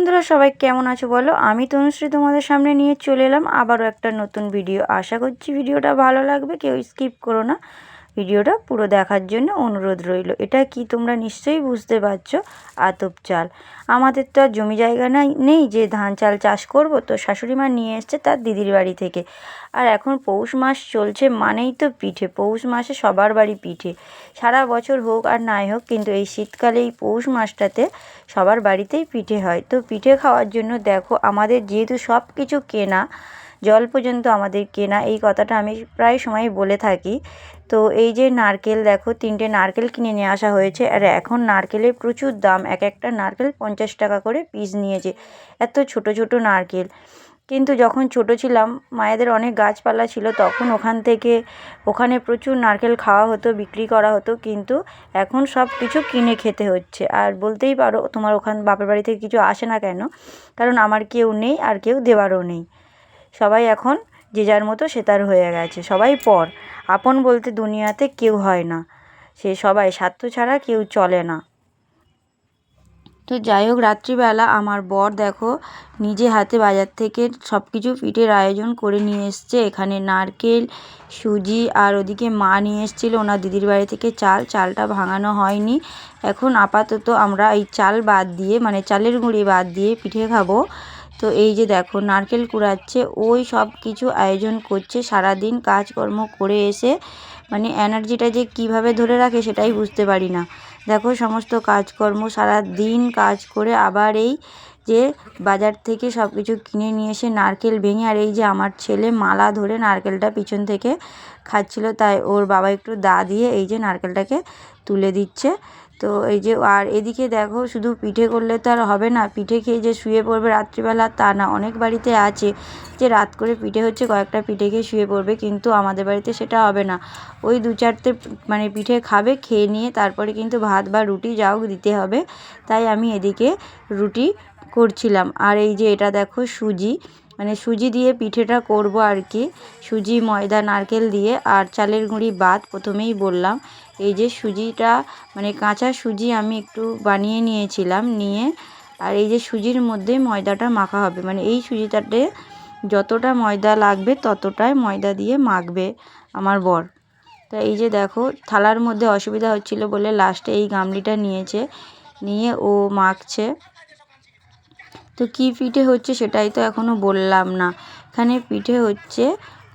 বন্ধুরা, সবাই কেমন আছো বলো? আমি তনুশ্রী তোমাদের সামনে নিয়ে চলে এলাম আবারও একটা নতুন ভিডিও আশা করছি ভিডিওটা ভালো লাগবে, কেউ স্কিপ করো না। ভিডিওটা পুরো দেখার জন্য অনুরোধ রইল। এটা কি তোমরা নিশ্চয়ই বুঝতে পারছ? আতপ চাল। আমাদের তো আর জমি জায়গা নাই, নেই যে ধান চাল চাষ করব। তো শাশুড়ি মা নিয়ে এসছে তার দিদির বাড়ি থেকে। আর এখন পৌষ মাস চলছে মানেই তো পিঠে। পৌষ মাসে সবার বাড়ি পিঠে। সারা বছর হোক আর নাই হোক, কিন্তু এই শীতকালে এই পৌষ মাসটাতে সবার বাড়িতেই পিঠে হয়। তো পিঠে খাওয়ার জন্য দেখো, আমাদের যেহেতু সব কিছু কেনা জল পর্যন্ত আমাদের কেনা, এই কথাটা আমি প্রায় সময় বলে থাকি। তো এই যে নারকেল, দেখো তিনটে নারকেল কিনে নিয়ে আসা হয়েছে আর এখন নারকেলের প্রচুর দাম। এক একটা নারকেল পঞ্চাশ টাকা করে পিস নিয়েছে, এত ছোট ছোট নারকেল। কিন্তু যখন ছোট ছিলাম, মায়েদের অনেক গাছপালা ছিল, তখন ওখান থেকে ওখানে প্রচুর নারকেল খাওয়া হতো, বিক্রি করা হতো, কিন্তু এখন সব কিছু কিনে খেতে হচ্ছে। আর বলতেই পারো, তোমার ওখান বাপের বাড়ি থেকে কিছু আসে না কেন? কারণ আমার কেউ নেই আর কেউ দেওয়ারও নেই। সবাই এখন যে যার মতো সে তার হয়ে গেছে। সবাই পর। আপন বলতে দুনিয়াতে কেউ হয় না। সে সবাই স্বার্থ ছাড়া কেউ চলে না। তো যাই হোক, রাত্রিবেলা আমার বর দেখো নিজে হাতে বাজার থেকে সব কিছু পিঠের আয়োজন করে নিয়ে এসছে। এখানে নারকেল, সুজি আর ওদিকে মা নিয়ে এসেছিল। ওনার দিদির বাড়ি থেকে চাল। চালটা ভাঙানো হয়নি। এখন আপাতত আমরা এই চাল বাদ দিয়ে মানে চালের গুঁড়ি বাদ দিয়ে পিঠে খাব। তো এই যে দেখো, নারকেল কুড়াচ্ছে, ওই সব কিছু আয়োজন করছে, সারাদিন কাজকর্ম করে এসে মানে এনার্জিটা যে কীভাবে ধরে রাখে সেটাই বুঝতে পারি না। দেখো, সমস্ত কাজকর্ম সারা দিন কাজ করে আবার এই যে বাজার থেকে সব কিছু কিনে নিয়ে এসে নারকেল ভেঙে, আর এই যে আমার ছেলে মালা ধরে নারকেলটা পিছন থেকে খাচ্ছিল, তাই ওর বাবা একটু দা দিয়ে এই যে নারকেলটাকে তুলে দিচ্ছে। তো এই যে, আর এদিকে দেখো, শুধু পিঠে করলে তো আর হবে না। পিঠে খেয়ে যে শুয়ে পড়বে রাত্রিবেলা তা না, অনেক বাড়িতে আছে যে রাত করে পিঠে হচ্ছে, কয়েকটা পিঠে খেয়ে শুয়ে পড়বে, কিন্তু আমাদের বাড়িতে সেটা হবে না। ওই দু চারটে মানে পিঠে খাবে, খেয়ে নিয়ে তারপরে কিন্তু ভাত বা রুটি যাও দিতে হবে। তাই আমি এদিকে রুটি করছিলাম। আর এই যে এটা দেখো, সুজি। মানে সুজি দিয়ে পিঠেটা করব আর কি। সুজি, ময়দা, নারকেল দিয়ে আর চালের গুঁড়ি, বাদ প্রথমেই বললাম। এই যে সুজিটা মানে কাঁচা সুজি আমি একটু বানিয়ে নিয়েছিলাম নিয়ে। আর এই যে সুজির মধ্যে ময়দাটা মাখা হবে মানে এই সুজিটাতে যতটা ময়দা লাগবে ততটাই ময়দা দিয়ে মাখবে আমার বর। তা এই যে দেখো, থালার মধ্যে অসুবিধা হচ্ছিল বলে লাস্টে এই গামলিটা নিয়েছে, নিয়ে ও মাখছে। তো কী পিঠে হচ্ছে সেটাই তো এখনও বললাম না। এখানে পিঠে হচ্ছে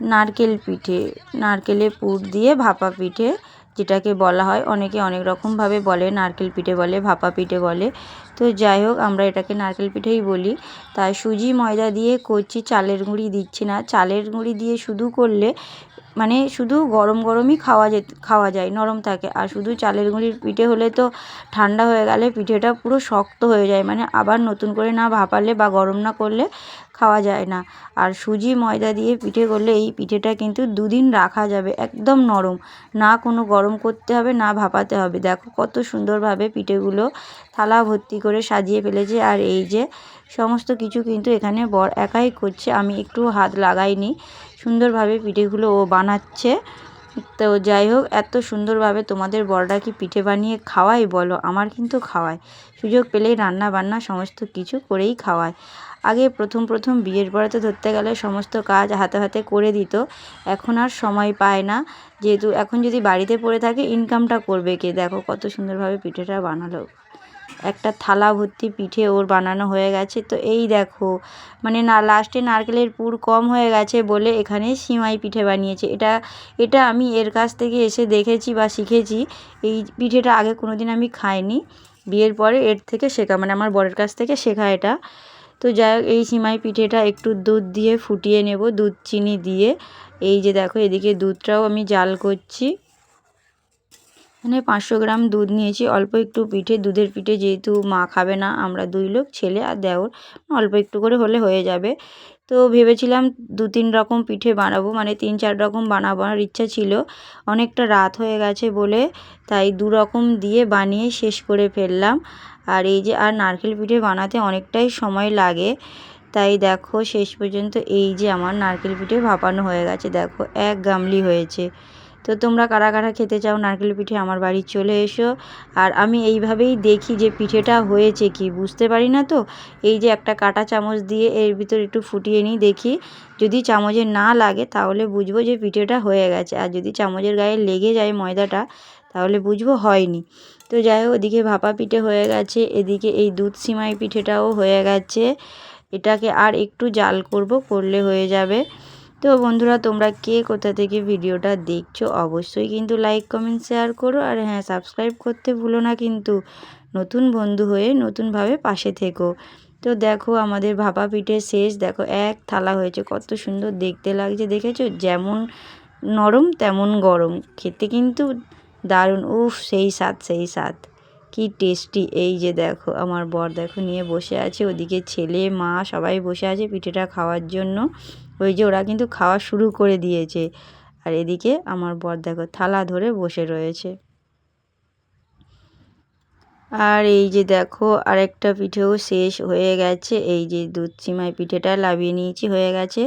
নারকেল পিঠে। নারকেলের পুর দিয়ে ভাপা পিঠে যেটাকে বলা হয়। অনেকে অনেক রকমভাবে বলে, নারকেল পিঠে বলে, ভাপা পিঠে বলে। তো যাই হোক, আমরা এটাকে নারকেল পিঠেই বলি। তাই সুজি ময়দা দিয়ে করছি, চালের গুঁড়ি দিচ্ছি না। চালের গুঁড়ি দিয়ে শুধু করলে মানে শুধু গরম গরমই খাওয়া যেত, খাওয়া যায়, নরম থাকে। আর শুধু চালের গুঁড়ির পিঠে হলে তো ঠান্ডা হয়ে গেলে পিঠেটা পুরো শক্ত হয়ে যায়। মানে আবার নতুন করে না ভাপালে বা গরম না করলে খাওয়া যায় না। আর সুজি, ময়দা দিয়ে পিঠে করলে এই পিঠেটা কিন্তু দুদিন রাখা যাবে, একদম নরম। না কোনো গরম করতে হবে, না ভাপাতে হবে। দেখো কত সুন্দরভাবে পিঠেগুলো থালা ভর্তি করে সাজিয়ে ফেলেছে। আর এই যে সমস্ত কিছু কিন্তু এখানে বর একাই করছে। আমি একটু হাত লাগাইনি। সুন্দরভাবে পিঠেগুলো ও বানাচ্ছে। তো যাই হোক, এত সুন্দরভাবে তোমাদের বড়রা কি পিঠে বানিয়ে খাওয়াই বলো? আমার কিন্তু খাওয়ায়। সুযোগ পেলেই রান্না বান্না সমস্ত কিছু করেই খাওয়ায়। আগে প্রথম প্রথম বিয়ের পরে ধরতে গেলে সমস্ত কাজ হাতে হাতে করে দিত। এখন আর সময় পায় না। যেহেতু এখন যদি বাড়িতে পড়ে থাকে ইনকামটা করবে কে? দেখো কত সুন্দরভাবে পিঠেটা বানালো। একটা থালা ভর্তি পিঠে ওর বানানো হয়ে গেছে। তো এই দেখো মানে না লাস্টে নারকেলের পুর কম হয়ে গেছে বলে এখানে সিমাই পিঠে বানিয়েছে। এটা এটা আমি এর কাছ থেকে এসে দেখেছি বা শিখেছি। এই পিঠেটা আগে কোনো দিন আমি খাইনি। বিয়ের পরে এর থেকে শেখা মানে আমার বরের কাছ থেকে শেখা এটা। তো যাই হোক, এই সিমাই পিঠেটা একটু দুধ দিয়ে ফুটিয়ে নেব, দুধ, চিনি দিয়ে। এই যে দেখো, এদিকে দুধটাও আমি জাল করছি। এখানে পাঁচশো গ্রাম দুধ নিয়েছি। অল্প একটু পিঠে, দুধের পিঠে যেহেতু মা খাবে না, আমরা দুই লোক, ছেলে আর দেওর, অল্প একটু করে হলে হয়ে যাবে। তো ভেবেছিলাম দু তিন রকম পিঠে বানাবো মানে তিন চার রকম বানাবার ইচ্ছা ছিল। অনেকটা রাত হয়ে গেছে বলে, তাই দু রকম দিয়ে বানিয়ে শেষ করে ফেললাম। আর এই যে, আর নারকেল পিঠে বানাতে অনেকটাই সময় লাগে। তাই দেখো, শেষ পর্যন্ত এই যে আমার নারকেল পিঠে ভাপানো হয়ে গেছে, দেখো, এক গামলি হয়েছে। তো তোমরা কারা কারা খেতে চাও নারকেল পিঠে আমার বাড়ি চলে এসো। আর আমি এইভাবেই দেখি যে পিঠেটা হয়েছে কি, বুঝতে পারি না তো? এই যে একটা কাটা চামচ দিয়ে এর ভিতর একটু ফুটিয়ে নিই, দেখি। যদি চামচে না লাগে, তাহলে বুঝব যে পিঠেটা হয়ে গেছে। আর যদি চামচের গায়ে লেগে যায় ময়দাটা, তাহলে বুঝব হয়নি। তো যাই হোক, ওদিকে ভাপা পিঠে হয়ে গেছে, এদিকে এই দুধ সিমাই পিঠেটাও হয়ে গেছে। এটাকে আর একটু জাল করব, করলে হয়ে যাবে। তো বন্ধুরা, তোমরা কে কোথা থেকে ভিডিওটা দেখছ, অবশ্যই কিন্তু লাইক কমেন্ট শেয়ার করো। আর হ্যাঁ সাবস্ক্রাইব করতে ভুলো না কিন্তু নতুন বন্ধু হয়ে নতুনভাবে পাশে থেকো। তো দেখো, আমাদের ভাপা পিঠে শেষ, দেখো এক থালা হয়েছে, কত সুন্দর দেখতে লাগছে, দেখেছ? যেমন নরম, তেমন গরম। খেতে কিন্তু দারুণ, উফ, সেই স্বাদ সেই স্বাদ। কি টেস্টি এই যে দেখো, আমার বর দেখো নিয়ে বসে আছে, ওদিকে ছেলে, মা সবাই বসে আছে পিঠেটা খাওয়ার জন্য। ওই যে ওরা কিন্তু খাওয়া শুরু করে দিয়েছে। আর এদিকে আমার বর দেখো থালা ধরে বসে রয়েছে। আর এই যে দেখো আরেকটা পিঠেও শেষ হয়ে গেছে। এই যে দুধ সিমাই পিঠেটা লাভিয়ে নিয়েছি, হয়ে গেছে।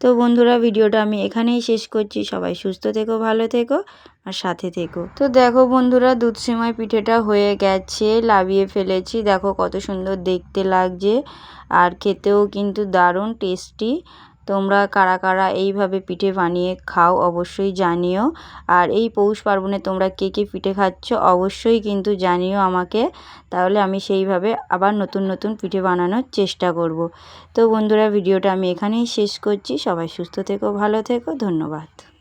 তো বন্ধুরা, ভিডিওটা আমি এখানেই শেষ করছি। সবাই সুস্থ থেকো, ভালো থেকো আর সাথে থেকো। তো দেখো বন্ধুরা, দুধ সিমাই পিঠেটা হয়ে গেছে, লাভিয়ে ফেলেছি। দেখো কত সুন্দর দেখতে লাগছে। আর খেতেও কিন্তু দারুণ টেস্টি। তোমরা কারা কারা এইভাবে পিঠে বানিয়ে খাও অবশ্যই জানিও। আর এই পৌষ পার্বণে তোমরা কে কে পিঠে খাচ্ছ অবশ্যই কিন্তু জানিও আমাকে। তাহলে আমি সেইভাবে আবার নতুন নতুন পিঠে বানানোর চেষ্টা করব। তো বন্ধুরা, ভিডিওটা আমি এখানেই শেষ করছি। সবাই সুস্থ থেকো, ভালো থেকো, ধন্যবাদ।